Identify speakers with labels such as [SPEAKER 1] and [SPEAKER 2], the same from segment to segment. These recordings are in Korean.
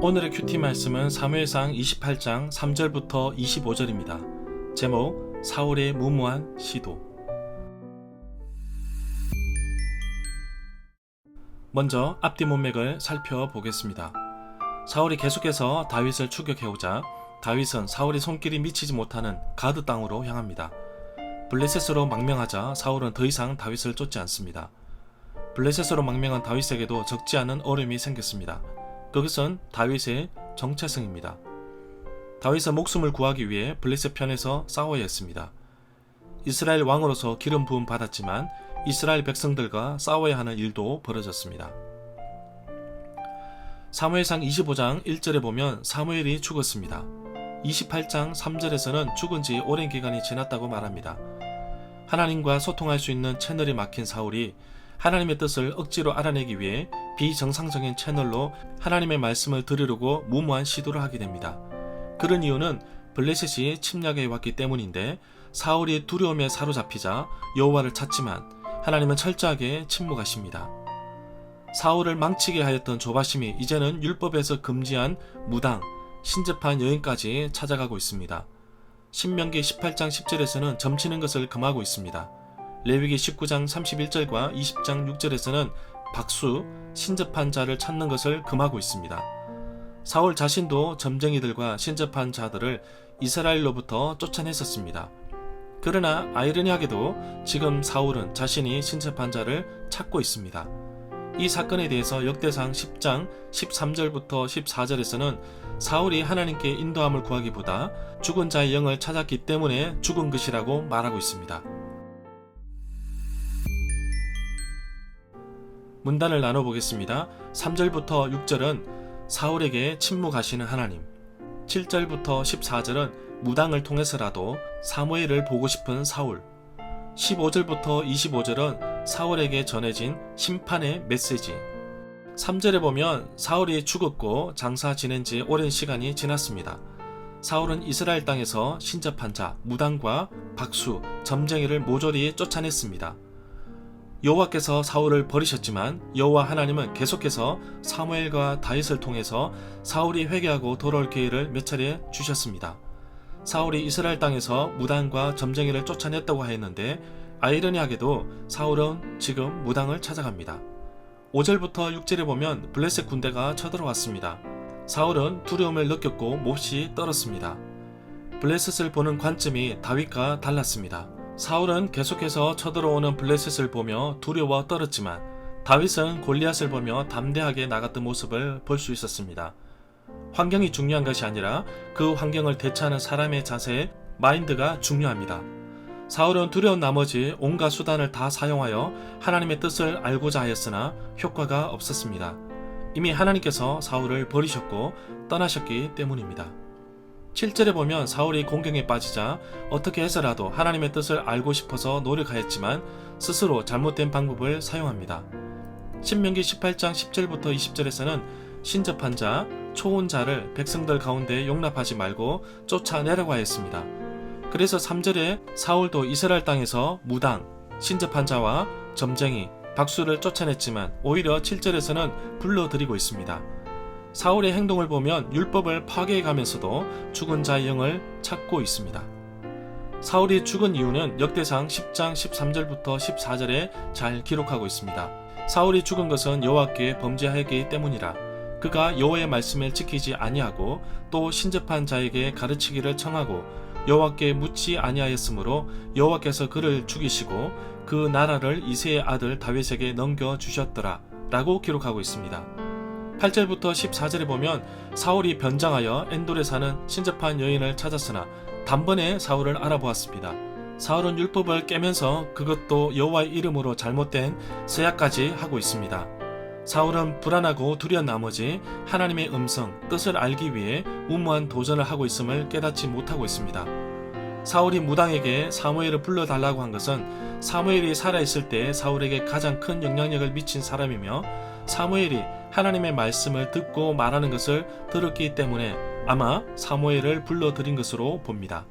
[SPEAKER 1] 오늘의 큐티 말씀은 사무엘상 28장 3절부터 25절입니다. 제목 사울의 무모한 시도 먼저 앞뒤 문맥을 살펴보겠습니다. 사울이 계속해서 다윗을 추격해오자 다윗은 사울의 손길이 미치지 못하는 가드 땅으로 향합니다. 블레셋으로 망명하자 사울은 더 이상 다윗을 쫓지 않습니다. 블레셋으로 망명한 다윗에게도 적지 않은 어려움이 생겼습니다. 그것은 다윗의 정체성입니다. 다윗은 목숨을 구하기 위해 블레셋 편에서 싸워야 했습니다. 이스라엘 왕으로서 기름 부음 받았지만 이스라엘 백성들과 싸워야 하는 일도 벌어졌습니다. 사무엘상 25장 1절에 보면 사무엘이 죽었습니다. 28장 3절에서는 죽은 지 오랜 기간이 지났다고 말합니다. 하나님과 소통할 수 있는 채널이 막힌 사울이 하나님의 뜻을 억지로 알아내기 위해 비정상적인 채널로 하나님의 말씀을 들으려고 무모한 시도를 하게 됩니다. 그런 이유는 블레셋이 침략해 왔기 때문인데 사울이 두려움에 사로잡히자 여호와를 찾지만 하나님은 철저하게 침묵하십니다. 사울을 망치게 하였던 조바심이 이제는 율법에서 금지한 무당, 신접한 여인까지 찾아가고 있습니다. 신명기 18장 10절에서는 점치는 것을 금하고 있습니다. 레위기 19장 31절과 20장 6절에서는 박수, 신접한 자를 찾는 것을 금하고 있습니다. 사울 자신도 점쟁이들과 신접한 자들을 이스라엘로부터 쫓아냈었습니다. 그러나 아이러니하게도 지금 사울은 자신이 신접한 자를 찾고 있습니다. 이 사건에 대해서 역대상 10장 13절부터 14절에서는 사울이 하나님께 인도함을 구하기보다 죽은 자의 영을 찾았기 때문에 죽은 것이라고 말하고 있습니다. 문단을 나눠보겠습니다. 3절부터 6절은 사울에게 침묵하시는 하나님, 7절부터 14절은 무당을 통해서라도 사무엘을 보고 싶은 사울, 15절부터 25절은 사울에게 전해진 심판의 메시지, 3절에 보면 사울이 죽었고 장사 지낸 지 오랜 시간이 지났습니다. 사울은 이스라엘 땅에서 신접한 자, 무당과 박수, 점쟁이를 모조리 쫓아냈습니다. 여호와께서 사울을 버리셨지만 여호와 하나님은 계속해서 사무엘과 다윗을 통해서 사울이 회개하고 돌아올 기회를 몇 차례 주셨습니다. 사울이 이스라엘 땅에서 무당과 점쟁이를 쫓아냈다고 하였는데 아이러니하게도 사울은 지금 무당을 찾아갑니다. 5절부터 6절에 보면 블레셋 군대가 쳐들어왔습니다. 사울은 두려움을 느꼈고 몹시 떨었습니다. 블레셋을 보는 관점이 다윗과 달랐습니다. 사울은 계속해서 쳐들어오는 블레셋을 보며 두려워 떨었지만 다윗은 골리앗을 보며 담대하게 나갔던 모습을 볼 수 있었습니다. 환경이 중요한 것이 아니라 그 환경을 대처하는 사람의 자세, 마인드가 중요합니다. 사울은 두려운 나머지 온갖 수단을 다 사용하여 하나님의 뜻을 알고자 하였으나 효과가 없었습니다. 이미 하나님께서 사울을 버리셨고 떠나셨기 때문입니다. 7절에 보면 사울이 공경에 빠지자 어떻게 해서라도 하나님의 뜻을 알고 싶어서 노력하였지만 스스로 잘못된 방법을 사용합니다. 신명기 18장 10절부터 20절에서는 신접한 자, 초혼 자를 백성들 가운데 용납하지 말고 쫓아내라고 하였습니다. 그래서 3절에 사울도 이스라엘 땅에서 무당, 신접한 자와 점쟁이, 박수를 쫓아냈지만 오히려 7절에서는 불러들이고 있습니다. 사울의 행동을 보면 율법을 파괴해 가면서도 죽은 자의 영을 찾고 있습니다. 사울이 죽은 이유는 역대상 10장 13절부터 14절에 잘 기록하고 있습니다. 사울이 죽은 것은 여호와께 범죄하였기 때문이라 그가 여호와의 말씀을 지키지 아니하고 또 신접한 자에게 가르치기를 청하고 여호와께 묻지 아니하였으므로 여호와께서 그를 죽이시고 그 나라를 이세의 아들 다윗에게 넘겨 주셨더라 라고 기록하고 있습니다. 8절부터 14절에 보면 사울이 변장하여 엔돌에 사는 신접한 여인을 찾았으나 단번에 사울을 알아보았습니다. 사울은 율법을 깨면서 그것도 여호와의 이름으로 잘못된 서약까지 하고 있습니다. 사울은 불안하고 두려운 나머지 하나님의 음성, 뜻을 알기 위해 무모한 도전을 하고 있음을 깨닫지 못하고 있습니다. 사울이 무당에게 사무엘을 불러달라고 한 것은 사무엘이 살아있을 때 사울에게 가장 큰 영향력을 미친 사람이며 사무엘이 하나님의 말씀을 듣고 말하는 것을 들었기 때문에 아마 사무엘을 불러들인 것으로 봅니다.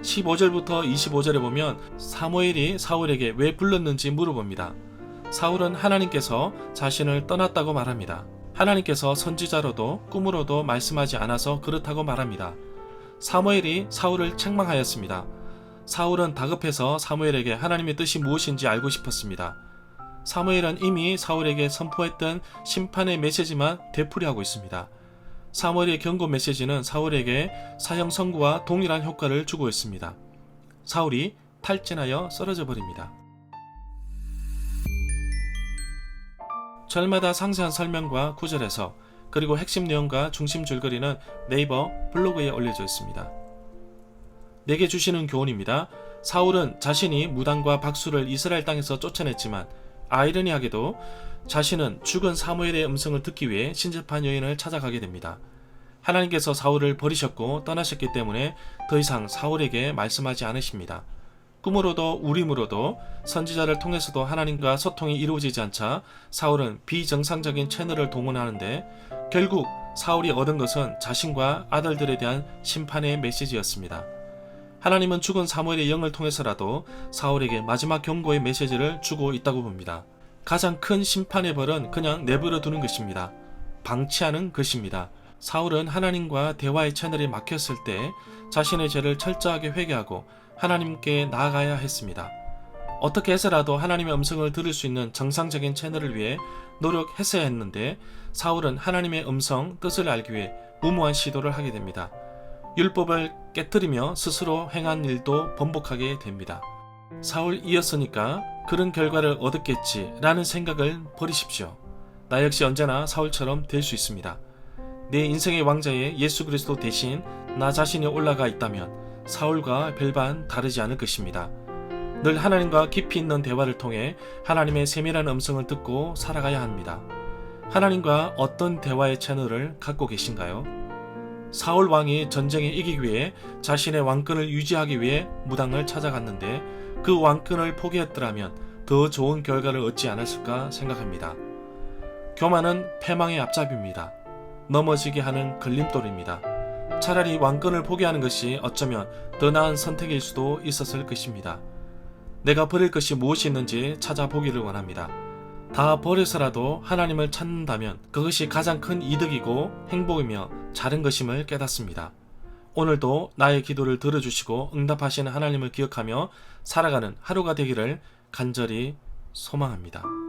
[SPEAKER 1] 15절부터 25절에 보면 사무엘이 사울에게 왜 불렀는지 물어봅니다. 사울은 하나님께서 자신을 떠났다고 말합니다. 하나님께서 선지자로도 꿈으로도 말씀하지 않아서 그렇다고 말합니다. 사무엘이 사울을 책망하였습니다. 사울은 다급해서 사무엘에게 하나님의 뜻이 무엇인지 알고 싶었습니다. 사무엘은 이미 사울에게 선포했던 심판의 메시지만 되풀이하고 있습니다. 사무엘의 경고 메시지는 사울에게 사형 선고와 동일한 효과를 주고 있습니다. 사울이 탈진하여 쓰러져 버립니다. 절마다 상세한 설명과 구절에서 그리고 핵심 내용과 중심 줄거리는 네이버 블로그에 올려져 있습니다. 내게 주시는 교훈입니다. 사울은 자신이 무당과 박수를 이스라엘 땅에서 쫓아냈지만 아이러니하게도 자신은 죽은 사무엘의 음성을 듣기 위해 신접한 여인을 찾아가게 됩니다. 하나님께서 사울을 버리셨고 떠나셨기 때문에 더 이상 사울에게 말씀하지 않으십니다. 꿈으로도 우림으로도 선지자를 통해서도 하나님과 소통이 이루어지지 않자 사울은 비정상적인 채널을 동원하는데 결국 사울이 얻은 것은 자신과 아들들에 대한 심판의 메시지였습니다. 하나님은 죽은 사무엘의 영을 통해서라도 사울에게 마지막 경고의 메시지를 주고 있다고 봅니다. 가장 큰 심판의 벌은 그냥 내버려 두는 것입니다. 방치하는 것입니다. 사울은 하나님과 대화의 채널이 막혔을 때 자신의 죄를 철저하게 회개하고 하나님께 나아가야 했습니다. 어떻게 해서라도 하나님의 음성을 들을 수 있는 정상적인 채널을 위해 노력했어야 했는데 사울은 하나님의 음성, 뜻을 알기 위해 무모한 시도를 하게 됩니다. 율법을 깨뜨리며 스스로 행한 일도 번복하게 됩니다. 사울 이었으니까 그런 결과를 얻었겠지라는 생각을 버리십시오. 나 역시 언제나 사울처럼 될 수 있습니다. 내 인생의 왕자에 예수 그리스도 대신 나 자신이 올라가 있다면 사울과 별반 다르지 않을 것입니다. 늘 하나님과 깊이 있는 대화를 통해 하나님의 세밀한 음성을 듣고 살아가야 합니다. 하나님과 어떤 대화의 채널을 갖고 계신가요? 사울 왕이 전쟁에 이기기 위해 자신의 왕권을 유지하기 위해 무당을 찾아갔는데 그 왕권을 포기했더라면 더 좋은 결과를 얻지 않았을까 생각합니다. 교만은 패망의 앞잡이입니다. 넘어지게 하는 걸림돌입니다. 차라리 왕권을 포기하는 것이 어쩌면 더 나은 선택일 수도 있었을 것입니다. 내가 버릴 것이 무엇이 있는지 찾아보기를 원합니다. 다 버려서라도 하나님을 찾는다면 그것이 가장 큰 이득이고 행복이며 자른 것임을 깨닫습니다. 오늘도 나의 기도를 들어주시고 응답하시는 하나님을 기억하며 살아가는 하루가 되기를 간절히 소망합니다.